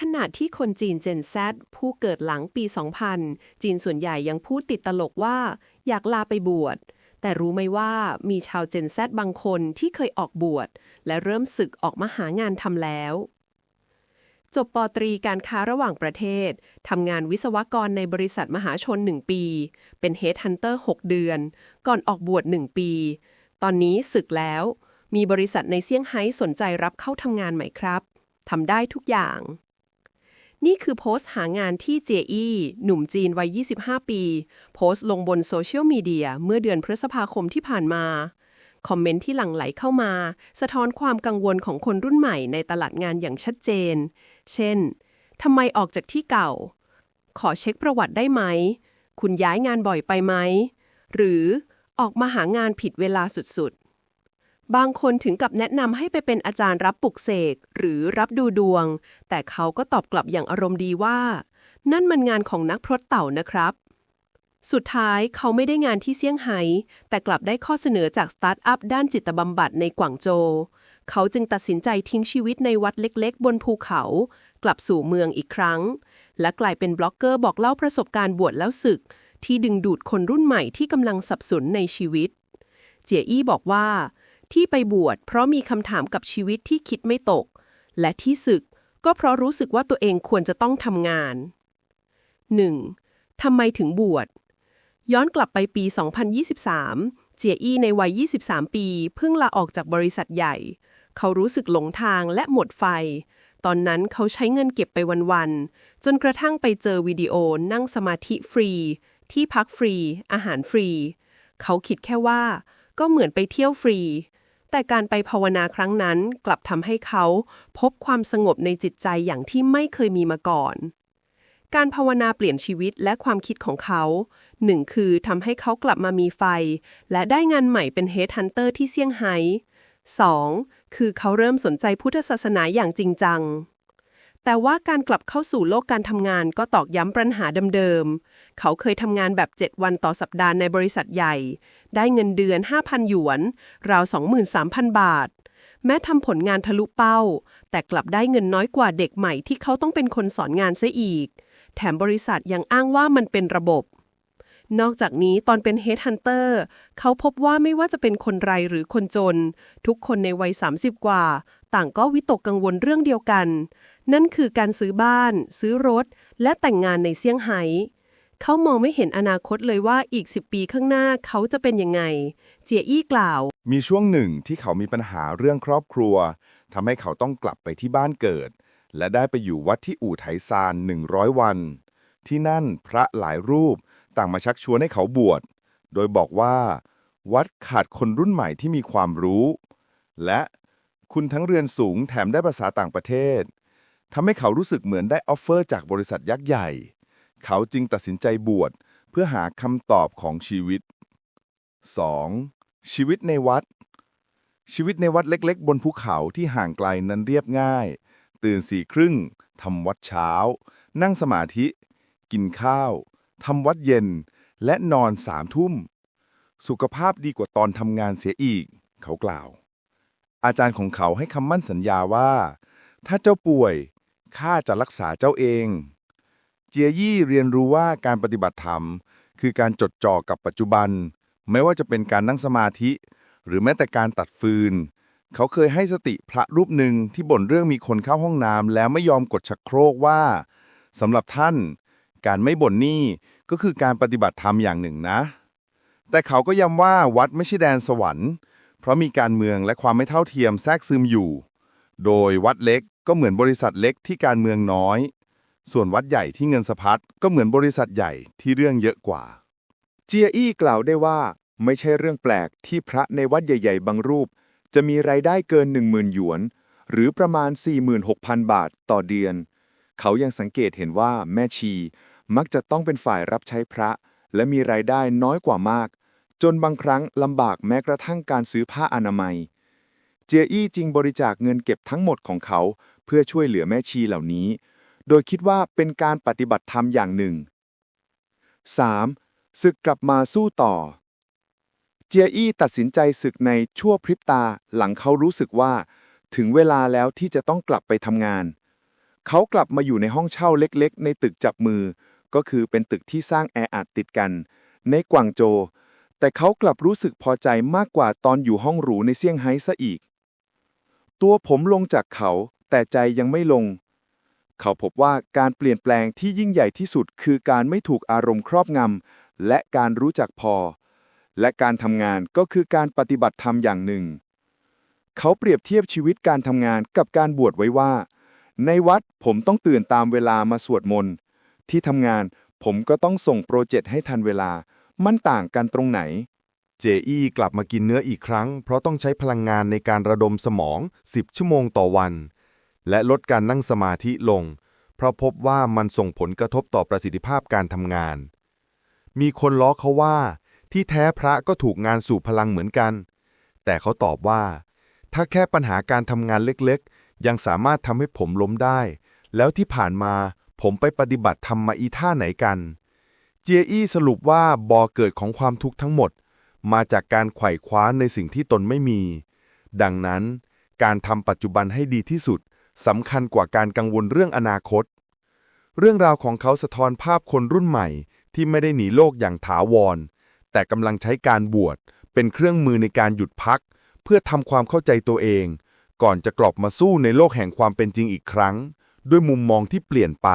ขณะที่คนจีน Gen Z ผู้เกิดหลังปี 2000 จีนส่วนใหญ่ยังพูดติดตลกว่า อยากลาไปบวช แต่รู้ไหมว่ามีชาว Gen Z บางคนที่เคยออกบวช และเริ่มศึกออกมาหางานทำแล้ว จบปอตรีการค้าระหว่างประเทศทำงานวิศวกรในบริษัทมหาชน 1 ปี เป็น Headhunter 6เดือน ก่อนออกบวช 1 ปี ตอนนี้ศึกแล้ว มีบริษัทในเซี่ยงไฮ้สนใจรับเข้าทำงานไหมครับทำได้ทุกอย่าง นี่คือโพสต์หางานที่เจอีหนุ่มจีนวัย 25 ปี โพสต์ลงบนโซเชียลมีเดียเมื่อเดือนพฤษภาคมที่ผ่านมา คอมเมนต์ที่หลั่งไหลเข้ามา สะท้อนความกังวลของคนรุ่นใหม่ในตลาดงานอย่างชัดเจน เช่นทำไมออกจากที่เก่า ขอเช็คประวัติได้ไหม คุณย้ายงานบ่อยไปไหม หรือออกมาหางานผิดเวลาสุดๆ บางคนถึงกับแนะนำให้ไปเป็นอาจารย์รับปลุกเสกหรือรับดูดวง แต่เขาก็ตอบกลับอย่างอารมณ์ดีว่า นั่นมันงานของนักพรตเต่านะครับ สุดท้ายเขาไม่ได้งานที่เซี่ยงไฮ้ แต่กลับได้ข้อเสนอจากสตาร์ทอัพด้านจิตบำบัดในกวางโจวเขาจึงตัดสินใจทิ้งชีวิตในวัดเล็กๆ บนภูเขา กลับสู่เมืองอีกครั้ง และกลายเป็นบล็อกเกอร์บอกเล่าประสบการณ์บวชแล้วศึก ที่ดึงดูดคนรุ่นใหม่ที่กำลังสับสนในชีวิต เจียอี้บอกว่า ที่ไปบวชเพราะมีคำถามกับชีวิตที่คิดไม่ตก และที่ศึกก็เพราะรู้สึกว่าตัวเองควรจะต้องทำงาน 1. ทำไมถึงบวช ย้อนกลับไปปี 2023 เจียอี้ในวัย 23 ปี เพิ่งลาออกจากบริษัทใหญ่ เขารู้สึกหลงทางและหมดไฟ ตอนนั้นเขาใช้เงินเก็บไปวันๆ จนกระทั่งไปเจอวิดีโอนั่งสมาธิฟรี ที่พักฟรี อาหารฟรี เขาคิดแค่ว่าก็เหมือนไปเที่ยวฟรี แต่การไปภาวนาครั้งนั้นกลับทำให้เขาพบความสงบในจิตใจอย่างที่ไม่เคยมีมาก่อน การภาวนาเปลี่ยนชีวิตและความคิดของเขาหนึ่งคือทำให้เขากลับมามีไฟ และได้งานใหม่เป็นเฮดฮันเตอร์ที่เซี่ยงไฮ้ 2. คือเขาเริ่มสนใจพุทธศาสนาอย่างจริงจัง แต่ว่าการกลับเข้าสู่โลกการทำงานก็ตอกย้ำปัญหาเดิมๆ เขาเคยทำงานแบบ 7 วันต่อสัปดาห์ในบริษัทใหญ่ ได้เงินเดือน 5,000 หยวน ราว 23,000 บาท แม้ทำผลงานทะลุเป้า แต่กลับได้เงินน้อยกว่าเด็กใหม่ที่เขาต้องเป็นคนสอนงานซะอีก แถมบริษัทยังอ้างว่ามันเป็นระบบ นอกจากนี้ตอนเป็น Headhunter เขาพบว่าไม่ว่าจะเป็นคนไรหรือคนจน ทุกคนในวัย 30 กว่า ต่างก็วิตกกังวลเรื่องเดียวกัน นั่นคือการซื้อบ้าน ซื้อรถ และแต่งงานในเซี่ยงไฮ้เขามองไม่เห็นอนาคตเลยว่าอีก 10 ปีข้างหน้าเขาจะเป็นยังไง เจียอี้กล่าว มีช่วงหนึ่งที่เขามีปัญหาเรื่องครอบครัวทำให้เขาต้องกลับไปที่บ้านเกิด และได้ไปอยู่วัดที่อู่ไถซาน 100 วัน ที่นั่นพระหลายรูปต่างมาชักชวนให้เขาบวช โดยบอกว่า วัดขาดคนรุ่นใหม่ที่มีความรู้ และคุณทั้งเรียนสูงแถมได้ภาษาต่างประเทศ ทำให้เขารู้สึกเหมือนได้ออฟเฟอร์จากบริษัทยักษ์ใหญ่ เขาจึงตัดสินใจบวชเพื่อหาคำตอบของชีวิต 2. ชีวิตในวัด ชีวิตในวัดเล็กๆ บนภูเขาที่ห่างไกลนั้นเรียบง่าย ตื่นสี่ครึ่งทำวัดเช้า นั่งสมาธิ กินข้าวทำวัดเย็น และนอนสามทุ่ม สุขภาพดีกว่าตอนทำงานเสียอีก เขากล่าว อาจารย์ของเขาให้คำมั่นสัญญาว่า ถ้าเจ้าป่วย ข้าจะรักษาเจ้าเอง เจียยี่เรียนรู้ว่าการปฏิบัติธรรม คือการจดจ่อกับปัจจุบัน ไม่ว่าจะเป็นการนั่งสมาธิ หรือแม้แต่การตัดฟืน เขาเคยให้สติพระรูปหนึ่งที่บ่นเรื่องมีคนเข้าห้องน้ำแล้วไม่ยอมกดชักโครกว่าสำหรับท่าน การไม่บ่นนี่ก็คือการปฏิบัติธรรมอย่างหนึ่งนะ แต่เขาก็ย้ำว่าวัดไม่ใช่แดนสวรรค์ เพราะมีการเมืองและความไม่เท่าเทียมแทรกซึมอยู่ โดยวัดเล็ก ก็เหมือนบริษัทเล็กที่การเมืองน้อย ส่วนวัดใหญ่ที่เงินสะพัดก็เหมือนบริษัทใหญ่ที่เรื่องเยอะกว่า เจียอี้กล่าวได้ว่าไม่ใช่เรื่องแปลกที่พระในวัดใหญ่ ๆ บางรูป จะมีรายได้เกิน 10,000 หยวน หรือประมาณ 46,000 บาทต่อเดือน เขายังสังเกตเห็นว่าแม่ชี มักจะต้องเป็นฝ่ายรับใช้พระ และมีรายได้น้อยกว่ามาก จนบางครั้งลำบากแม้กระทั่งการซื้อผ้าอนามัย เจียอี้จึงบริจาคเงินเก็บทั้งหมดของเขา เพื่อช่วยเหลือแม่ชีเหล่านี้ โดยคิดว่าเป็นการปฏิบัติธรรมอย่างหนึ่ง 3. ศึกกลับมาสู้ต่อ เจียอี้ตัดสินใจศึกในชั่วพริบตาหลังเขารู้สึกว่า ถึงเวลาแล้วที่จะต้องกลับไปทำงาน เขากลับมาอยู่ในห้องเช่าเล็กๆ ในตึกจับมือ ก็คือเป็นตึกที่สร้างแออัดติดกัน ในกวางโจวแต่เขากลับรู้สึกพอใจมากกว่าตอนอยู่ห้องหรูในเซี่ยงไฮ้ซะอีก ตัวผมลงจากเขา แต่ใจยังไม่ลง เขาพบว่าการเปลี่ยนแปลงที่ยิ่งใหญ่ที่สุด คือการไม่ถูกอารมณ์ครอบงำและการรู้จักพอ และการทำงานก็คือการปฏิบัติธรรมอย่างหนึ่ง เขาเปรียบเทียบชีวิตการทำงานกับการบวชไว้ว่า ในวัดผมต้องตื่นตามเวลามาสวดมนต์ที่ทำงานผมก็ต้องส่งโปรเจกต์ให้ทันเวลา มันต่างกันตรงไหน เจอี้กลับมากินเนื้ออีกครั้ง เพราะต้องใช้พลังงานในการระดมสมอง 10 ชั่วโมงต่อวัน และลดการนั่งสมาธิลง เพราะพบว่ามันส่งผลกระทบต่อประสิทธิภาพการทำงาน มีคนล้อเขาว่า ที่แท้พระก็ถูกงานสู่พลังเหมือนกัน แต่เขาตอบว่า ถ้าแค่ปัญหาการทำงานเล็กๆ ยังสามารถทำให้ผมล้มได้ แล้วที่ผ่านมาผมไปปฏิบัติธรรมมาอีท่าไหนกัน เจียอี้สรุปว่าบ่อเกิดของความทุกข์ทั้งหมด มาจากการไขว่คว้าในสิ่งที่ตนไม่มี ดังนั้น การทำปัจจุบันให้ดีที่สุดสำคัญกว่าการกังวลเรื่องอนาคต เรื่องราวของเขาสะท้อนภาพคนรุ่นใหม่ที่ไม่ได้หนีโลกอย่างถาวร แต่กำลังใช้การบวชเป็นเครื่องมือในการหยุดพัก เพื่อทำความเข้าใจตัวเอง ก่อนจะกลับมาสู้ในโลกแห่งความเป็นจริงอีกครั้ง ด้วยมุมมองที่เปลี่ยนไป